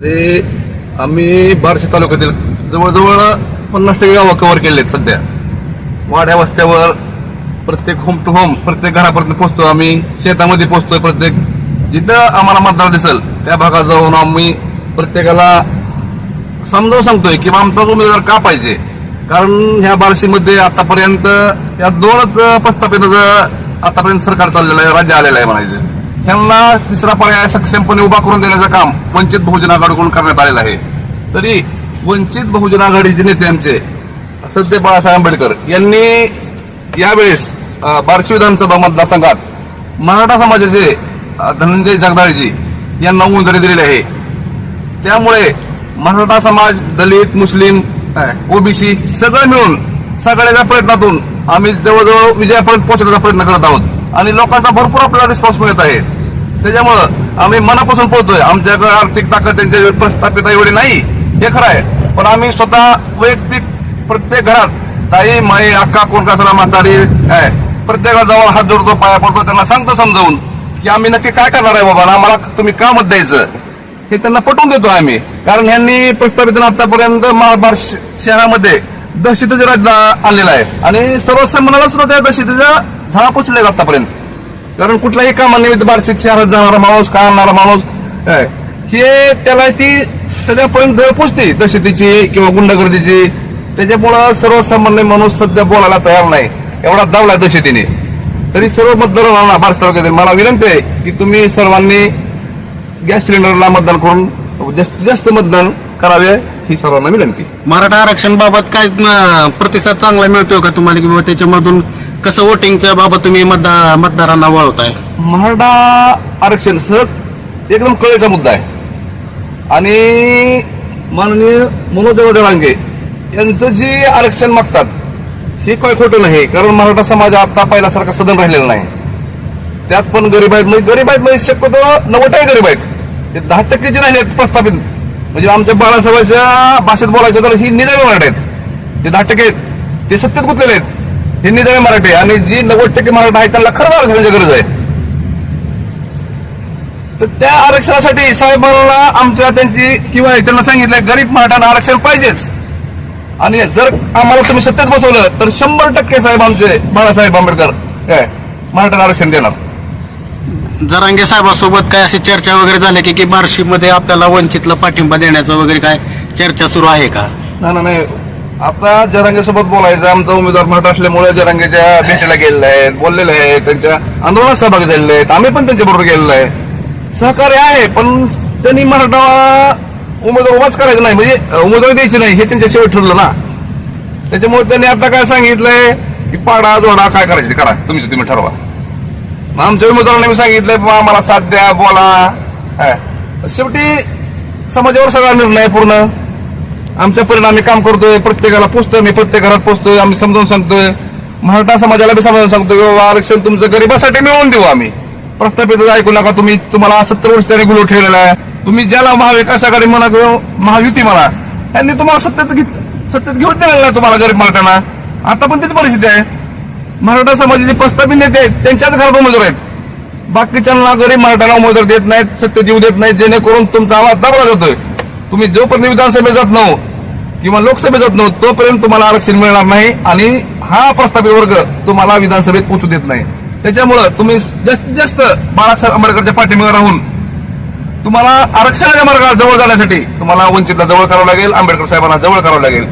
ते आम्ही बार्शी तालुक्यातील जवळजवळ पन्नास टक्के गावं कव्हर केले आहेत सध्या. वाड्या वस्त्यावर प्रत्येक होम टू होम प्रत्येक घरापर्यंत पोहोचतो आम्ही. शेतामध्ये पोहोचतोय प्रत्येक. जिथं आम्हाला मतदार दिसेल त्या भागात जाऊन आम्ही प्रत्येकाला समजावून सांगतोय की आमचा उमेदवार का पाहिजे? कारण ह्या बार्शीमध्ये आतापर्यंत या दोनच प्रस्थापित आतापर्यंत सरकार चाललेलं आहे राज्य आलेलं आहे म्हणायचं. त्यांना तिसरा पर्याय सक्षमपणे उभा करून देण्याचं काम वंचित बहुजन आघाडीकडून करण्यात आलेलं आहे. तरी वंचित बहुजन आघाडीचे नेते आमचे सध्या बाळासाहेब आंबेडकर यांनी यावेळेस बार्शी विधानसभा मतदारसंघात मराठा समाजाचे धनंजय जगदाळेजी यांना उमेदवारी दिलेली आहे. त्यामुळे मराठा समाज दलित मुस्लिम ओबीसी सगळं मिळून सगळ्याच्या प्रयत्नातून आम्ही जवळजवळ विजयापर्यंत पोहोचण्याचा प्रयत्न करत आहोत. आणि लोकांचा भरपूर आपल्याला रिस्पॉन्स मिळत आहे. त्याच्यामुळं आम्ही मनापासून पोहोचतोय आमच्याकडे आर्थिक ताकद त्यांच्या प्रस्थापिता एवढी नाही हे खरं आहे. पण आम्ही स्वतः वैयक्तिक प्रत्येक घरात ताई माई अक्का कोण कसला म्हातारी आहे प्रत्येकाला जवळ हात जोडतो पाया पडतो त्यांना सांगतो समजावून की आम्ही नक्की काय करणार आहे बाबा आम्हाला तुम्ही का मत द्यायचं? हे त्यांना पटवून देतो आम्ही. कारण ह्यांनी प्रस्तावित आतापर्यंत महाभारत श- शहरामध्ये दहशतीचं राज आणलेला आहे. आणि सर्वसामान्याला सुद्धा त्या दहशतीच्या झाडा पोचले आतापर्यंत. कारण कुठलाही कामानिमित्त बार्शीत शहरात जाणारा माणूस का आणणारा माणूस हे त्याला ती त्याच्यापर्यंत पोचते. दशतीची किंवा गुंडगर्दीची. त्याच्यामुळं सर्वसामान्य माणूस सध्या बोलायला तयार नाही. एवढा दावला दशतीने तरी सर्व मतदारांना भारत तालुक्यातील मला विनंती आहे की तुम्ही सर्वांनी गॅस सिलेंडरला मतदान करून जास्तीत जास्त मतदान करावे ही सर्वांना विनंती. मराठा आरक्षण बाबत काय प्रतिसाद चांगला मिळतोय का तुम्हाला किंवा त्याच्यामधून कसं वोटिंगच्या बाबत तुम्ही मतदा- मतदारांना वळवताय? मराठा आरक्षण सहज एकदम कळेचा मुद्दा आहे. आणि माननीय मनोज देवांगे यांचं जे आरक्षण मागतात हे काय खोटं नाही कारण मराठा समाज आता पहिल्यासारखा सदन राहिलेला नाही. त्यात पण गरीब आहेत म्हणजे गरीब आहेत म्हणजे शक्यतो नव्वद टक्के गरीब आहेत. ते दहा टक्के जे राहिले आहेत प्रस्थापित म्हणजे आमच्या बाळासाहेबांच्या भाषेत बोलायचं तर ही निजामी मराठी आहेत. ते दहा टक्के आहेत. ते सत्तेत गुंतलेले आहेत. हे निजामी मराठी आहे. आणि जी नव्वद टक्के मराठा आहेत त्यांना खरंच आरक्षणाची गरज आहे. तर त्या आरक्षणासाठी साहेबांना आमच्या त्यांची किंवा त्यांना सांगितलं गरीब मराठ्यांना आरक्षण पाहिजेच. आणि जर आम्हाला तुम्ही सत्तेत बसवलं तर शंभर टक्के साहेब आमचे बाळासाहेब आंबेडकर काय मराठ्यांना आरक्षण देणार. जरांगे साहेबांसोबत काय अशी चर्चा वगैरे झाली की की बार्शीमध्ये आपल्याला वंचितला पाठिंबा देण्याचं वगैरे काय चर्चा सुरू आहे का? नाही, नाही. आता जरांगेसोबत बोलायचं आमचा उमेदवार मराठा असल्यामुळे जरांगेच्या भेटीला गेलेले आहेत बोललेले आहेत त्यांच्या आंदोलनात सहभागी झालेले आहेत. आम्ही पण त्यांच्या बरोबर गेलेलो आहे. सहकार्य आहे पण त्यांनी मराठा उमेदवार उभाच करायचं नाही. म्हणजे उमेदवार द्यायची नाही हे त्यांच्या शेवट ठरलं ना. त्याच्यामुळे त्यांनी आता काय सांगितलंय की पाडा जोडा काय करायचं करा. तुम्ही तुम्ही ठरवा. मग आमच्या उमेदवारांनी मी सांगितलंय आम्हाला साथ द्या बोला. काय. शेवटी समाजावर सगळा निर्णय पूर्ण. आमच्या परिणामी काम करतोय प्रत्येकाला पोचतोय मी प्रत्येक घरात पोचतोय आम्ही समजावून सांगतोय. मराठा समाजाला बी समजावून सांगतोय की बाबा आरक्षण तुमचं गरिबासाठी मिळवून देऊ आम्ही. प्रस्थापित ऐकू नका तुम्ही तुम्हाला सत्तर वर्ष त्याने गुलो ठेवलेला आहे. तुम्ही ज्याला महाविकास आघाडी म्हणा किंवा महायुती म्हणा त्यांनी तुम्हाला सत्तेत घेत सत्तेत घेऊन दिलेलं नाही तुम्हाला गरीब मराठ्यांना. आता पण तीच परिस्थिती आहे. मराठा समाजाचे प्रस्थापित नेते आहेत, त्यांच्याच घरात उमेदवार आहेत. बाकीच्यांना गरीब मराठ्यांना उमेदवार देत नाहीत सत्य जीव देत नाहीत जेणेकरून तुमचा आवाज दाबला जातोय. तुम्ही जोपर्यंत विधानसभेत जात नव्हो किंवा लोकसभेत जात नव्हतो तोपर्यंत तुम्हाला आरक्षण मिळणार नाही आणि हा प्रस्तावित वर्ग तुम्हाला विधानसभेत पोहोचू देत नाही. त्याच्यामुळं तुम्ही जास्तीत जास्त बाळासाहेब आंबेडकरच्या पाठीमागे राहून तुम्हाला आरक्षणाच्या मार्गाला जवळ जाण्यासाठी तुम्हाला वंचितला जवळ करावं लागेल आंबेडकर साहेबांना जवळ करावं लागेल.